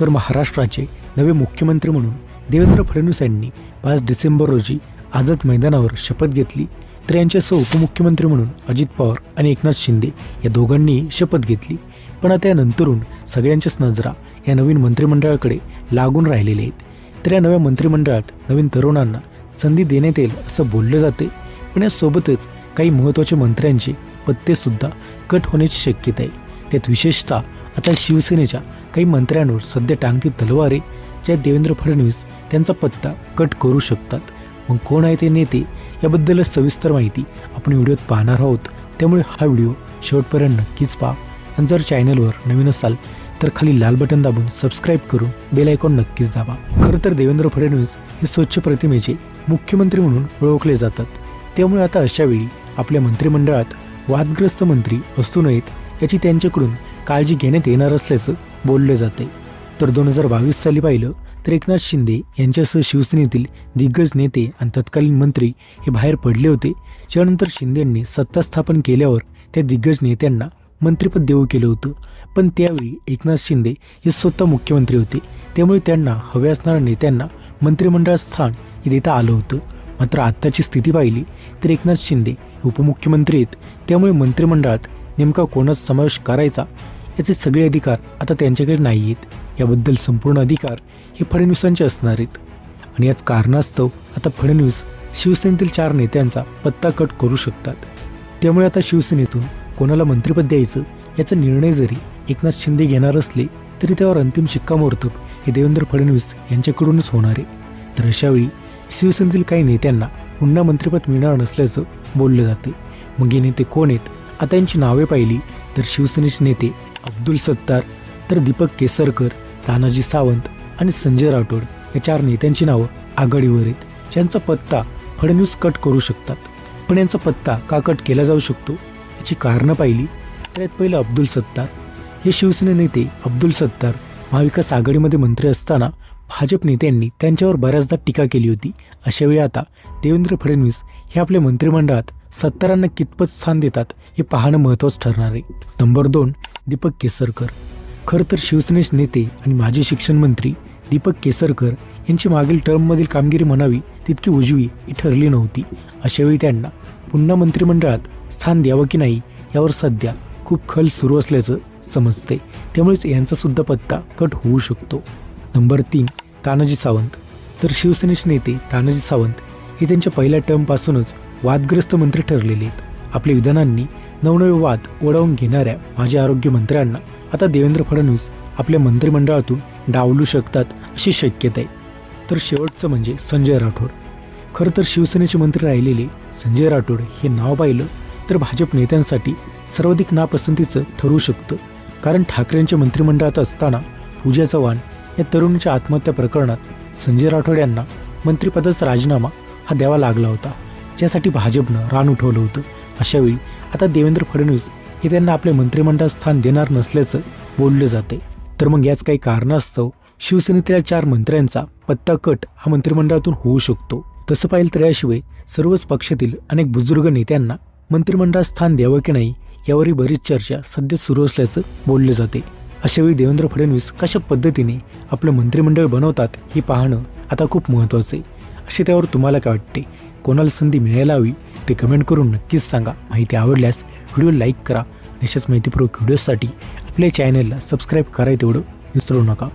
तर महाराष्ट्राचे नवे मुख्यमंत्री म्हणून देवेंद्र फडणवीस यांनी पाच डिसेंबर रोजी आझाद मैदानावर शपथ घेतली. तर यांच्यासह उपमुख्यमंत्री म्हणून अजित पवार आणि एकनाथ शिंदे या दोघांनीही शपथ घेतली. पण आता यानंतरून सगळ्यांच्याच नजरा या नवीन मंत्रिमंडळाकडे लागून राहिलेल्या आहेत. तर या नव्या मंत्रिमंडळात नवीन तरुणांना संधी देण्यात येईल असं बोललं जाते पण यासोबतच काही महत्त्वाच्या मंत्र्यांचे पत्तेसुद्धा कट होण्याची शक्यता आहे. त्यात विशेषतः आता शिवसेनेच्या काही मंत्र्यांवर सध्या टांगती तलवारे ज्या देवेंद्र फडणवीस त्यांचा पत्ता कट करू शकतात. मग कोण आहे ते नेते? याबद्दलच सविस्तर माहिती आपण व्हिडिओत पाहणार आहोत. त्यामुळे हा व्हिडिओ शेवटपर्यंत नक्कीच पहा. आणि जर चॅनलवर नवीन असाल तर खाली लाल बटन दाबून सबस्क्राईब करून बेल आयकॉन नक्कीच दाबा. खरं तर देवेंद्र फडणवीस हे स्वच्छ प्रतिमेचे मुख्यमंत्री म्हणून ओळखले जातात. त्यामुळे आता अशावेळी आपल्या मंत्रिमंडळात वादग्रस्त मंत्री असू नयेत याची त्यांच्याकडून काळजी घेण्यात येणार असल्याचं बोलले जाते. तर दोन हजार बावीस साली पाहिलं तर एकनाथ शिंदे यांच्यासह शिवसेनेतील दिग्गज नेते आणि तत्कालीन मंत्री हे बाहेर पडले होते. त्यानंतर शिंदेंनी सत्ता स्थापन केल्यावर त्या दिग्गज नेत्यांना मंत्रिपद देऊ केलं होतं. पण त्यावेळी एकनाथ शिंदे हे स्वतः मुख्यमंत्री होते. त्यामुळे त्यांना हवे असणाऱ्या नेत्यांना मंत्रिमंडळात स्थान हे देता आलं होतं. मात्र आत्ताची स्थिती पाहिली तर एकनाथ शिंदे उपमुख्यमंत्री आहेत. त्यामुळे मंत्रिमंडळात नेमका कोणाचा समावेश करायचा याचे सगळे अधिकार आता त्यांच्याकडे नाही आहेत याबद्दल संपूर्ण अधिकार हे फडणवीसांचे असणार आहेत. आणि याच कारणास्तव आता फडणवीस शिवसेनेतील चार नेत्यांचा पत्ता कट करू शकतात. त्यामुळे आता शिवसेनेतून कोणाला मंत्रिपद द्यायचं याचा निर्णय जरी एकनाथ शिंदे घेणार असले तरी त्यावर अंतिम शिक्कामोर्तब हे देवेंद्र फडणवीस यांच्याकडूनच होणार आहे. तर अशावेळी शिवसेनेतील काही नेत्यांना पुन्हा मंत्रिपद मिळणार नसल्याचं बोललं जाते. मग हे नेते कोण आहेत? आता यांची नावे पाहिली तर शिवसेनेचे नेते अब्दुल सत्तार तर दीपक केसरकर तानाजी सावंत आणि संजय राठोड या चार नेत्यांची नावं आघाडीवर आहेत. ज्यांचा पत्ता फडणवीस कट करू शकतात. पण यांचा पत्ता का कट केला जाऊ शकतो याची कारणं पाहिली. तर यात पहिलं अब्दुल सत्तार. हे शिवसेने नेते अब्दुल सत्तार महाविकास आघाडीमध्ये मंत्री असताना भाजप नेत्यांनी त्यांच्यावर बऱ्याचदा टीका केली होती. अशावेळी आता देवेंद्र फडणवीस हे आपल्या मंत्रिमंडळात सत्तारांना कितपत स्थान देतात हे पाहणं महत्त्वाचं ठरणार आहे. नंबर दोन दीपक केसरकर. खरं तर शिवसेनेचे नेते आणि माजी शिक्षण मंत्री दीपक केसरकर यांची मागील टर्ममधील कामगिरी म्हणावी तितकी उजवी ही ठरली नव्हती. अशावेळी त्यांना पुन्हा मंत्रिमंडळात स्थान द्यावं की नाही यावर सध्या खूप खल सुरू असल्याचं समजते त्यामुळेच यांचासुद्धा पत्ता कट होऊ शकतो. नंबर तीन तानाजी सावंत. तर शिवसेनेचे नेते तानाजी सावंत हे त्यांच्या पहिल्या टर्मपासूनच वादग्रस्त मंत्री ठरलेले आहेत. आपल्या विधानांनी नवनवे वाद ओढावून घेणाऱ्या माजी आरोग्य मंत्र्यांना आता देवेंद्र फडणवीस आपल्या मंत्रिमंडळातून डावलू शकतात अशी शक्यता आहे. तर शेवटचं म्हणजे संजय राठोड. खरं तर शिवसेनेचे मंत्री राहिलेले संजय राठोड हे नाव पाहिलं तर भाजप नेत्यांसाठी सर्वाधिक नापसंतीचं ठरू शकतं. कारण ठाकरेंच्या मंत्रिमंडळात असताना पूजा चव्हाण या तरुणीच्या आत्महत्या प्रकरणात संजय राठोड यांना मंत्रिपदाचा राजीनामा हा द्यावा लागला होता. ज्यासाठी भाजपनं रान उठवलं होतं. अशावेळी आता देवेंद्र फडणवीस हे त्यांना आपले मंत्रिमंडळ स्थान देणार नसल्याचं बोललं जाते तर मग याच काही कारणास्तव शिवसेनेतल्या चार मंत्र्यांचा पत्ता कट हा मंत्रिमंडळातून होऊ शकतो. तसं पाहिलं तर याशिवाय सर्वच पक्षातील अनेक बुजुर्ग नेत्यांना मंत्रिमंडळात स्थान द्यावं की नाही यावरही बरीच चर्चा सध्या सुरू असल्याचं बोललं जाते अशावेळी देवेंद्र फडणवीस कशा पद्धतीने आपलं मंत्रिमंडळ बनवतात हे पाहणं आता खूप महत्त्वाचं आहे. असे त्यावर तुम्हाला काय वाटते? कोणाला संधी मिळायला हवी? ते कमेंट करून नक्कीच सांगा. माहिती आवडल्यास व्हिडिओ लाईक करा. आणि अशाच माहितीपूर्वक व्हिडिओसाठी आपल्या चॅनलला सबस्क्राईब करायला तेवढं विसरू नका.